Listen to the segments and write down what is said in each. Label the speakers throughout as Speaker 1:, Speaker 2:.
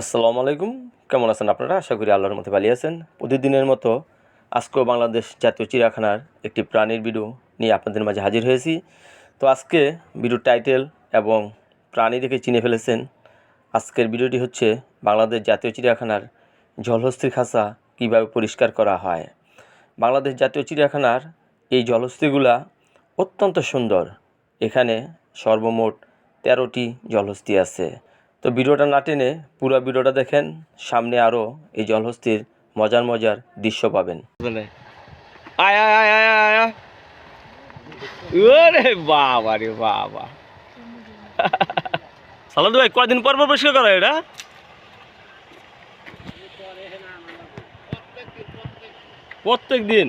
Speaker 1: আসসালামু আলাইকুম। কেমন আছেন আপনারা? আশা করি আল্লাহর মধ্যে ভালো আছেন। প্রতিদিনের মতো আজকেও বাংলাদেশ জাতীয় চিড়িয়াখানার একটি প্রাণীর ভিডিও নিয়ে আপনাদের মাঝে হাজির হয়েছি। তো আজকে ভিডিওর টাইটেল এবং প্রাণী দেখে চিনে ফেলেছেন। আজকের ভিডিওটি হচ্ছে বাংলাদেশ জাতীয় চিড়িয়াখানার জলহস্তির খাঁচা কীভাবে পরিষ্কার করা হয়। বাংলাদেশ জাতীয় চিড়িয়াখানার এই জলহস্তিগুলা অত্যন্ত সুন্দর। এখানে সর্বমোট তেরোটি জলহস্তি আছে। তো ভিডিওটা না টেনে পুরো ভিডিওটা দেখেন, সামনে আরও এই জলহস্তির মজার মজার দৃশ্য পাবেন। কয়দিন পর পর পরিষ্কার করা এটা? প্রত্যেক দিন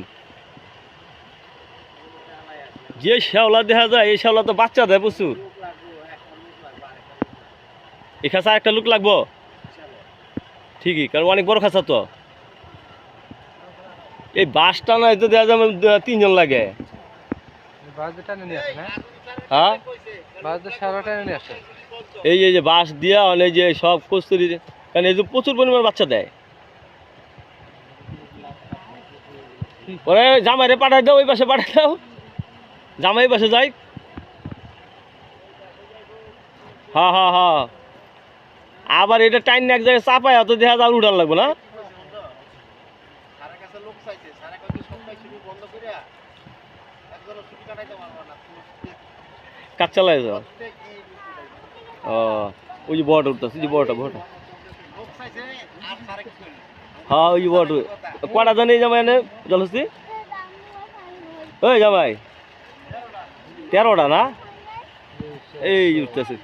Speaker 1: যে শ্যাওলা দেখা যায়, এই শ্যাওলা তো বাচ্চা দেয় প্রচুর। এই খাঁচা একটা লুক লাগবো? ঠিকই কারণ অনেক বড় খাঁচা তো। এই বাসটা নয় তো দেখা যাবে তিনজন লাগে।
Speaker 2: বাসে না
Speaker 1: হ্যাঁ?
Speaker 2: বাসে আসে
Speaker 1: এই যে- বাঁশ দিয়া অনেক যে সব কস্তুরি কারণ এই যে প্রচুর পরিমাণ বাচ্চা দেয়। ওরে জামাই রে পাঠাই দাও ওই পাশে পাঠাই দাও। জামাই পাশে যাই। হ্যাঁ হ্যাঁ হ্যাঁ আবার এটা টাইম এক জায়গায় চাপায়, অত দেখা যাও উঠান লাগবে না। চালাই ও, ওই যে উঠতেছে যে
Speaker 3: নেই
Speaker 1: হ্যাঁ কটা জানি এনে ওই তেরোটা না? এই উঠতেছে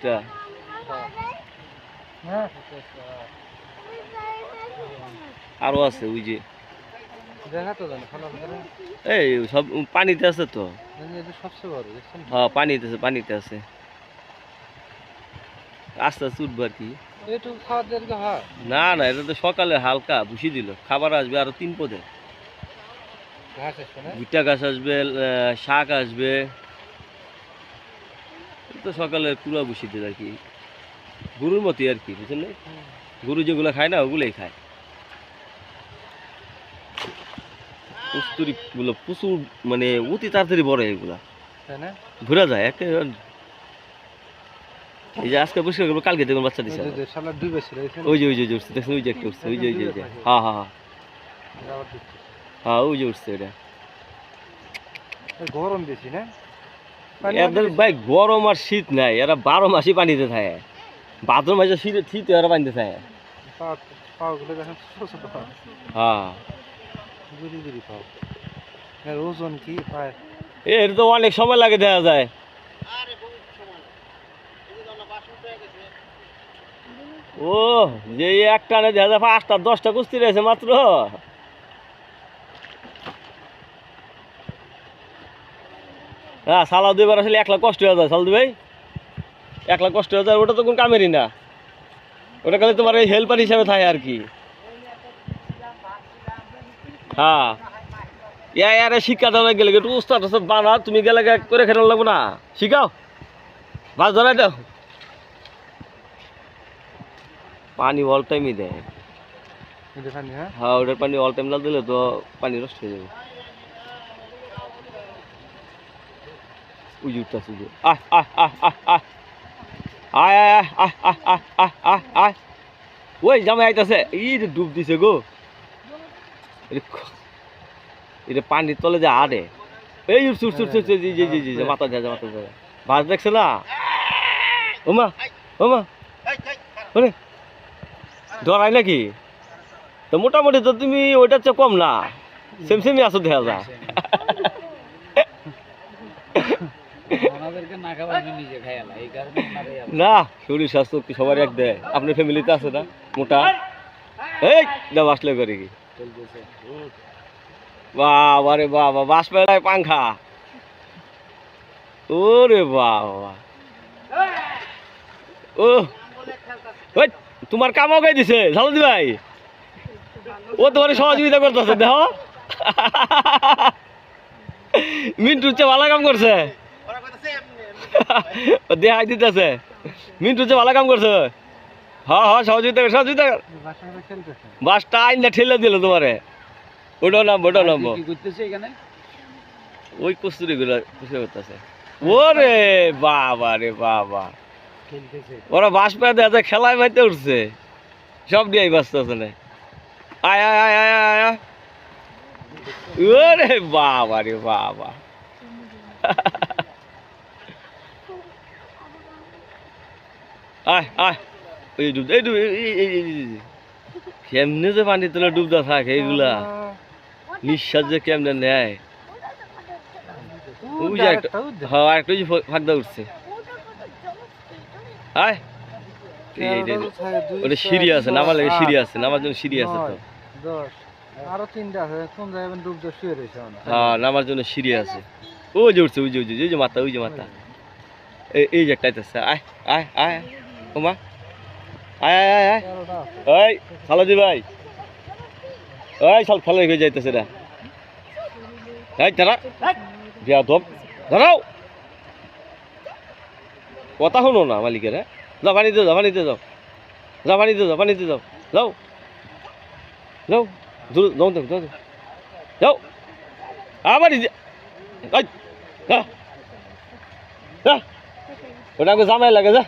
Speaker 1: আরও আছে ওই যে। এই সব পানিতে আছে তো। হ্যাঁ পানিতে আছে পানিতে আছে। আস্তে আস্তে উঠবো আর কি।
Speaker 2: হয়।
Speaker 1: না না এটা তো সকালে হালকা ভুষি দিল। খাবার আসবে আরও তিন পদে। ভুট্টা গাছ আসবে শাক আসবে। তো সকালে পুরা ভুষি দিল আর কি। গরুর মতোই আর কি বুঝলেন গরু যেগুলো খায় না ওগুলোই খায়। কস্তুরি গুলো প্রচুর মানে অতি তাড়াতাড়ি বড় এগুলা। ঘুরে যায় একেবারে এই যে আজকে পরিষ্কার করব কালকে দেখুন বাচ্চা দিছে
Speaker 2: ওই যে
Speaker 1: ওই যে উঠছে দেখছেন ওই যে একটা উঠছে ওই যে ওই যে হ্যাঁ হ্যাঁ হ্যাঁ হ্যাঁ ওই যে উঠছে এটা।
Speaker 2: গরম বেশি না?
Speaker 1: এদের ভাই গরম আর শীত নাই এরা বারো মাসই পানিতে থাকে। ভাদ্র মাসে শীত শীত এরা
Speaker 2: ছোট ছোট পাও
Speaker 1: হ্যাঁ।
Speaker 2: এর ওজন কি পায়?
Speaker 1: এ এটা তো অনেক সময় লাগে দেখা যায়।
Speaker 3: আরে
Speaker 1: ও যে এক টানে দেখা যায় পাঁচটা দশটা কুস্তি রয়েছে মাত্র। হ্যাঁ সালা দুইবার আসলে একলা কষ্ট হয়ে যায় সালদু ভাই। এক লাখ কষ্ট হয়ে যায় ওটা তো কোন কামেরই না। ওটা খালি তোমার এই হেল্পার হিসাবে থাকে আর কি। হ্যাঁ। ইয়া ইয়ারে শিক্ষা দেওয়া গেলে একটু উস্তাদ টুস্তাদ বানা তুমি গেলে করে খেতে লাগবো না। শিখাও। মাছ ধরাই দাও। পানি অল টাইমই দেয়।
Speaker 2: হ্যাঁ?
Speaker 1: হ্যাঁ ওটার পানি অল টাইম না দিলে তো পানি নষ্ট হয়ে যাবে। উজি উঠতেছে যে আহ আহ আহ আহ আহ। আয় আয় আয় আহ আহ আহ আহ আয় ওই জামাই আইতাছে। ই রে ডুব দিছে গো। এটা পানির তলে যে আড়ে। এই উঠছে উঠছে উঠছে জি জি জি জি মাথা যায় মাথা যায় ভাজ দেখছে না? ওমা ওমা। ওরে, ডরাই নাকি? তো মোটামুটি তো তুমি ওইটার চেয়ে কম না। সেম, সেমই আছো দেখা যায়।
Speaker 2: না
Speaker 1: শরীর স্বাস্থ্য কি সবার এক দেয়। আপনার ফ্যামিলিতে আছে না? মোটা? এই আসলে করে কি? বাবা রে বাবা বাস পাংখা ওরে বাবা। ও তোমার কামও গাই দিছে ঝালদি ভাই। ও তোমার সহযোগিতা করতেছে দেহ মিন্টুর চেয়ে ভালো কাম করছে। দিতেছে। মিন্টু যে ভালো কাম করছে। হ্যাঁ হ্যাঁ সহযোগিতা সহযোগিতা বাসটা আইন না ঠেলে দিল তোমারে। ওটাও নামবো ওটাও নামবো।
Speaker 2: কি করতেছে এখানে?
Speaker 1: ওই কস্তুরি গুলো করতেছে। ওরে বাবা রে বাবা। ওরা বাস পেয়ে দেখা যায় খেলায় মাইতে উঠছে। সব দিয়ে ব্যস্ত আছে না। আয় আয় আয় আয় আয় আয়। ওরে বাবা রে বাবা। আয় আয়। ডুব এই ডুব কেমনে যে পানি তোলা ডুবদা থাকে এইগুলা। নিঃশ্বাস যে কেমনে নেয়। ওই যে একটা হ্যাঁ আরেকটা যে ফাঁকদা উঠছে। আয়। ওটা সিঁড়ি আছে নামার লাগে সিঁড়ি আছে নামার জন্য সিঁড়ি আছে তো।
Speaker 2: আরও তিনটা আছে কোন জায়গায় ডুব দিয়ে শুয়ে রয়েছে
Speaker 1: হ্যাঁ নামার জন্য সিঁড়ি আছে। ওই যে উঠছে ওই যে ওই যে মাথা ওই যে মাথা। এই যে একটা আয় আয় আয়। ওমা। আয় আয় আয় আয়। ওই সালাদি ভাই। ওই সাল ফালাই হয়ে যাইতেছে না এই, দাঁড়া। বিয়া ধপ। দাঁড়াও। কথা শুনো না মালিকের যাও, পানিতে যাও পানিতে যাও। যাও, পানিতে যাও পানিতে যাও। যাও। যাও। দূর যাও যাও যাও। আবার ওটা আমাকে জামাই লাগে, যা।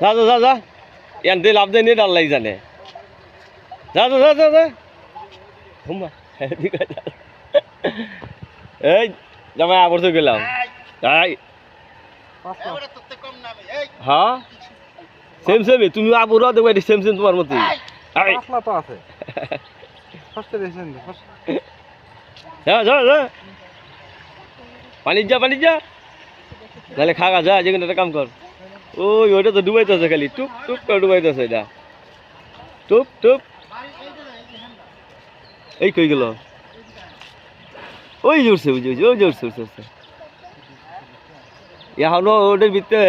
Speaker 1: যা যা যা যা। ইয়ান দিয়ে লাভ দেয় নিয়ে ডাল লাগি জানে। যা যা যা যা যা। এই জামাই আবার তো গেলাম। হ্যাঁ? সেম সেম তুমি আবুরা দেখো এটি সেম সেম তোমার মতোই। এই
Speaker 2: পাঁচলা তো আছে।
Speaker 1: যা যা যা। যা যা। নাহলে খাগা যা যেখানে একটা কাম কর। ওই, ওইটা তো ডুবাইতেছে খালি। টুপ টুপ করে ডুবাইতেছে এটা। টুপ টুপ। এই কই গেল? ওই জোরছে ওই ওই জোরছে উঠছে এখনও ওদের ভিতরে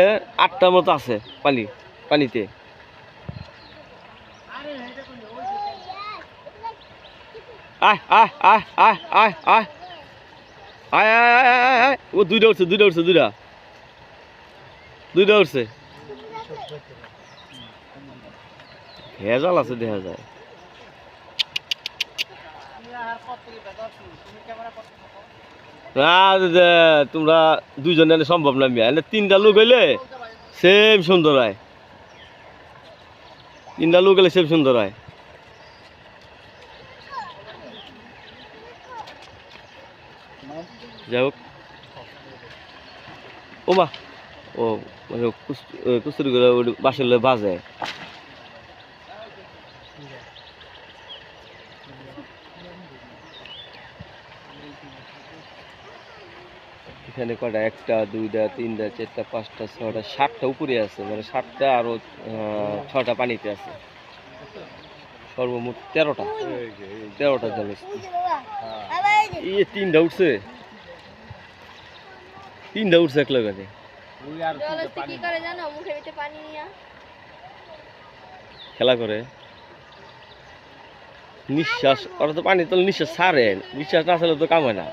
Speaker 1: আটটার মতো আছে পানি, পানিতে। আয় আয় আয় আয় আয়। আয় আয় আয় আয় আয়। ও, দুইটা উঠছে দুইটা উঠছে, দুইটা। দুইটা উঠছে ভেজাল আছে, দেখা যায়। তোমরা দুইজনে এনে সম্ভব না এনে তিনটা লোক হইলে সেম সুন্দর হয়। তিনটা লোক হলে সেম সুন্দর হয়। যাই হোক। ও মা ও মানে করে বাসের লয়ে বাজে। এখানে কটা একটা দুইটা তিনটা চারটা পাঁচটা ছটা সাতটা উপরে আছে। মানে সাতটা আরও আহ, ছটা পানিতে আছে। সর্বমোট তেরোটা। তেরোটা জল এই তিনটা উঠছে। তিনটা উঠছে এক লাগাতে
Speaker 4: জলস্থি কি করে জানো? মুখের ভিতরে পানি নিয়ে
Speaker 1: খেলা করে? নিঃশ্বাস ওরা তো পানি তো নিঃশ্বাস ছাড়ে। নিঃশ্বাস না ছাড়লে তো কাম হয় না।